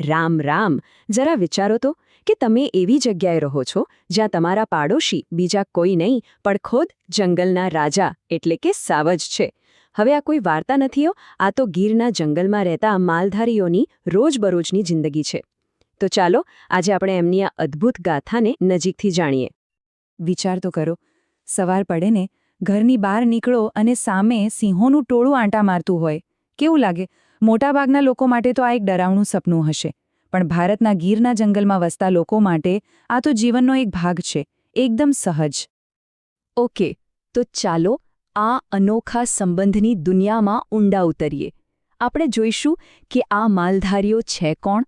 રામ રામ. જરા વિચારો તો કે તમે એવી જગ્યાએ રહો છો જ્યાં તમારા પાડોશી બીજા કોઈ નહીં, પણ ખુદ જંગલના રાજા એટલે કે સાવજ છે. હવે આ કોઈ વાર્તા નથીઓ આ તો ગીરના જંગલમાં રહેતા માલધારીઓની રોજબરોજની જિંદગી છે. તો ચાલો, આજે આપણે એમની આ અદ્ભુત ગાથાને નજીકથી જાણીએ. વિચાર તો કરો, સવાર પડે ને ઘરની બહાર નીકળો અને સામે સિંહોનું ટોળું આંટા મારતું હોય. કેવું લાગે? મોટાભાગના લોકો માટે તો આ એક ડરાવણું સપનું હશે. પણ ભારતના ગીરના જંગલમાં વસતા લોકો માટે આ તો જીવનનો એક ભાગ છે. એકદમ સહજ. ઓકે, તો ચાલો આ અનોખા સંબંધની દુનિયામાં ઊંડા ઉતરીએ. આપણે જોઈશું કે આ માલધારીઓ છે કોણ?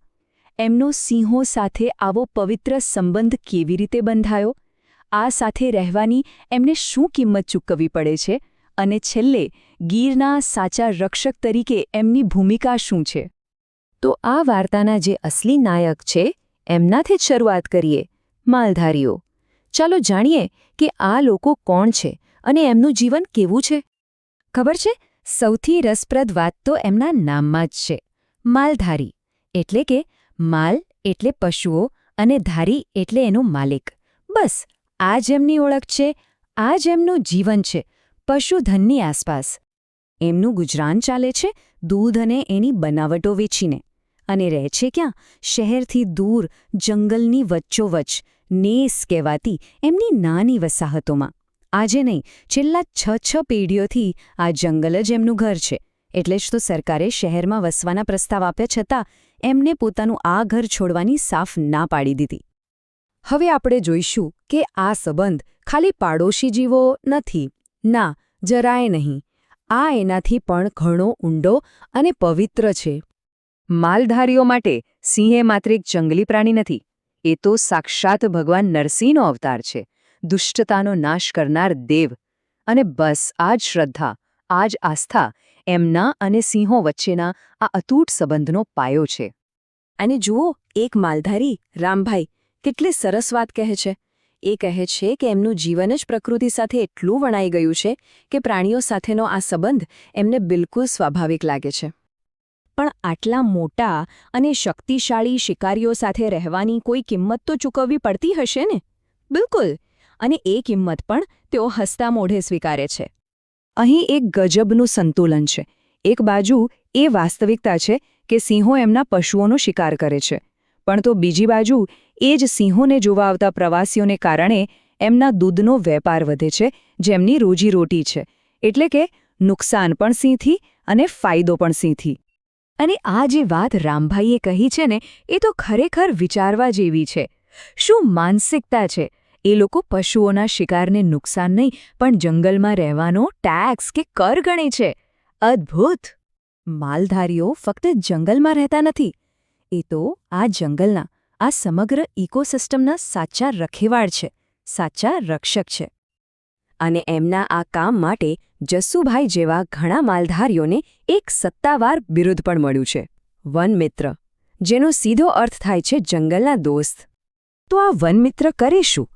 એમનો સિંહો સાથે આવો પવિત્ર સંબંધ કેવી રીતે બંધાયો? આ સાથે રહેવાની એમને શું કિંમત ચૂકવવી પડે છે? અને છેલ્લે ગીરના સાચા રક્ષક તરીકે એમની ભૂમિકા શું છે? તો આ વાર્તાના જે અસલી નાયક છે, એમનાથી જ શરૂઆત કરીએ. માલધારીઓ, ચાલો જાણીએ કે આ લોકો કોણ છે અને એમનું જીવન કેવું છે? ખબર છે? સૌથી રસપ્રદ વાત તો એમના નામમાં જ છે. માલધારી, એટલે કે માલ એટલે પશુઓ અને ધારી એટલે એનો માલિક. બસ, આ જ એમની ઓળખ છે, આ જ એમનું જીવન છે, પશુધનની આસપાસ. એમનું ગુજરાન ચાલે છે દૂધ અને એની બનાવટો વેચીને. અને રહે છે ક્યાં? શહેરથી દૂર, જંગલની વચ્ચોવચ્ચ, નેસ કહેવાતી એમની નાની વસાહતોમાં. આજે નહીં, છેલ્લા છ છ પેઢીઓથી આ જંગલ જ એમનું ઘર છે. એટલે જ તો સરકારે શહેરમાં વસવાના પ્રસ્તાવ આપ્યા છતાં એમને પોતાનું આ ઘર છોડવાની સાફ ના પાડી દીધી. હવે આપણે જોઈશું કે આ સંબંધ ખાલી પાડોશી જીવો નથી. ના, જરાય નહીં. આ એનાથી પણ ઘણો ઊંડો અને પવિત્ર છે. માલધારીઓ માટે સિંહે માત્ર એક જંગલી પ્રાણી નથી, એ તો સાક્ષાત ભગવાન નરસિંહનો અવતાર છે. દુષ્ટતાનો નાશ કરનાર દેવ અને બસ, આ જ શ્રદ્ધા, આ જ આસ્થા એમના અને સિંહો વચ્ચેના આ અતૂટ સંબંધનો પાયો છે. અને જુઓ, એક માલધારી, રામભાઈ, કેટલી સરસ વાત કહે છે. એ કહે છે કે એમનું જીવન જ પ્રકૃતિ સાથે એટલું વણાઈ ગયું છે કે પ્રાણીઓ સાથેનો આ સંબંધ એમને બિલકુલ સ્વાભાવિક લાગે છે. પણ આટલા મોટા અને શક્તિશાળી શિકારીઓ સાથે રહેવાની કોઈ કિંમત તો ચૂકવવી પડતી હશે ને? બિલકુલ. અને એ કિંમત પણ તેઓ હસતા મોઢે સ્વીકારે છે. અહીં એક ગજબનું સંતુલન છે. એક બાજુ એ વાસ્તવિકતા છે કે સિંહો એમના પશુઓનો શિકાર કરે છે. પણ તો બીજી બાજુ એ જ સિંહોને જોવા આવતા પ્રવાસીઓને કારણે એમના દૂધનો વેપાર વધે છે, જેમની રોજીરોટી છે. એટલે કે નુકસાન પણ સિંહથી અને ફાયદો પણ સિંહથી. અને આ જે વાત રામભાઈએ કહી છે ને, એ તો ખરેખર વિચારવા જેવી છે. શું માનસિકતા છે? એ લોકો પશુઓના શિકારને નુકસાન નહીં, પણ જંગલમાં રહેવાનો ટેક્સ કે કર ગણે છે. અદ્ભુત! માલધારીઓ ફક્ત જંગલમાં રહેતા નથી. એ તો આ જંગલના, આ સમગ્ર ઇકોસિસ્ટમના સાચા રખેવાળ છે, સાચા રક્ષક છે. અને એમના આ કામ માટે જસ્સુભાઈ જેવા ઘણા માલધારીઓને એક સત્તાવાર બિરુદ પણ મળ્યું છે. વનમિત્ર, જેનો સીધો અર્થ થાય છે જંગલના દોસ્ત. તો આ વનમિત્ર કરે શું?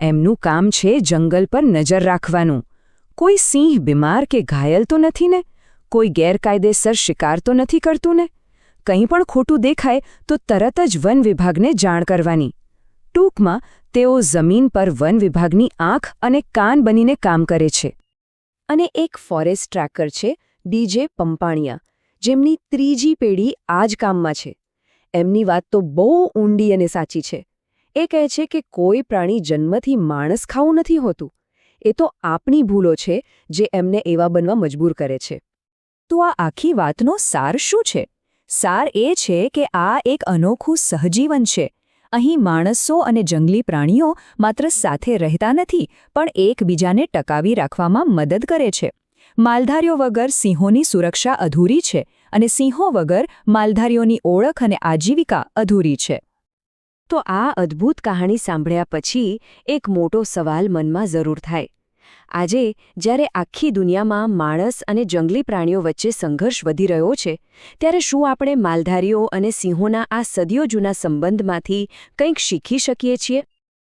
એમનું કામ છે જંગલ પર નજર રાખવાનું. કોઈ સિંહ બીમાર કે ઘાયલ તો નથી ને? કોઈ ગેરકાયદેસર શિકાર તો નથી કરતું ને? કંઈ પણ ખોટું દેખાય તો તરત જ વન વિભાગને જાણ કરવાની. ટૂંકમાં, તેઓ જમીન પર વન વિભાગની આંખ અને કાન બનીને કામ કરે છે. અને એક ફોરેસ્ટ ટ્રેકર છે ડીજે પંપાણિયા, જેમની ત્રીજી પેઢી આ જ કામમાં છે. એમની વાત તો બહુ ઊંડી અને સાચી છે. એ કહે છે કે કોઈ પ્રાણી જન્મથી માણસ ખાવું નથી હોતું. એ તો આપણી ભૂલો છે, જે એમને એવા બનવા મજબૂર કરે છે. તો આ આખી વાતનો સાર શું છે? સાર એ છે કે આ એક અનોખું સહજીવન છે. અહીં માણસો અને જંગલી પ્રાણીઓ માત્ર સાથે રહેતા નથી, પણ એકબીજાને ટકાવી રાખવામાં મદદ કરે છે. માલધારીઓ વગર સિંહોની સુરક્ષા અધૂરી છે અને સિંહો વગર માલધારીઓની ઓળખ અને આજીવિકા અધૂરી છે. તો આ અદ્ભુત કહાણી સાંભળ્યા પછી એક મોટો સવાલ મનમાં જરૂર થાય. આજે, જ્યારે આખી દુનિયામાં માણસ અને જંગલી પ્રાણીઓ વચ્ચે સંઘર્ષ વધી રહ્યો છે, ત્યારે શું આપણે માલધારીઓ અને સિંહોના આ સદીઓ જૂના સંબંધમાંથી કંઈક શીખી શકીએ છીએ?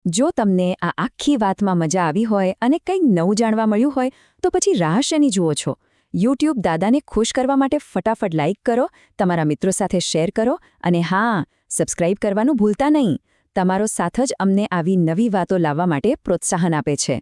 જો તમને આ આખી વાતમાં મજા આવી હોય અને કંઈક નવું જાણવા મળ્યું હોય, તો પછી રાહ જુઓ છો? યુટ્યુબ દાદાને ખુશ કરવા માટે ફટાફટ લાઇક કરો, તમારા મિત્રો સાથે શેર કરો અને હા, સબસ્ક્રાઇબ કરવાનું ભૂલતા નહીં. તમારો સાથ જ અમને આવી નવી વાતો લાવવા માટે પ્રોત્સાહન આપે છે.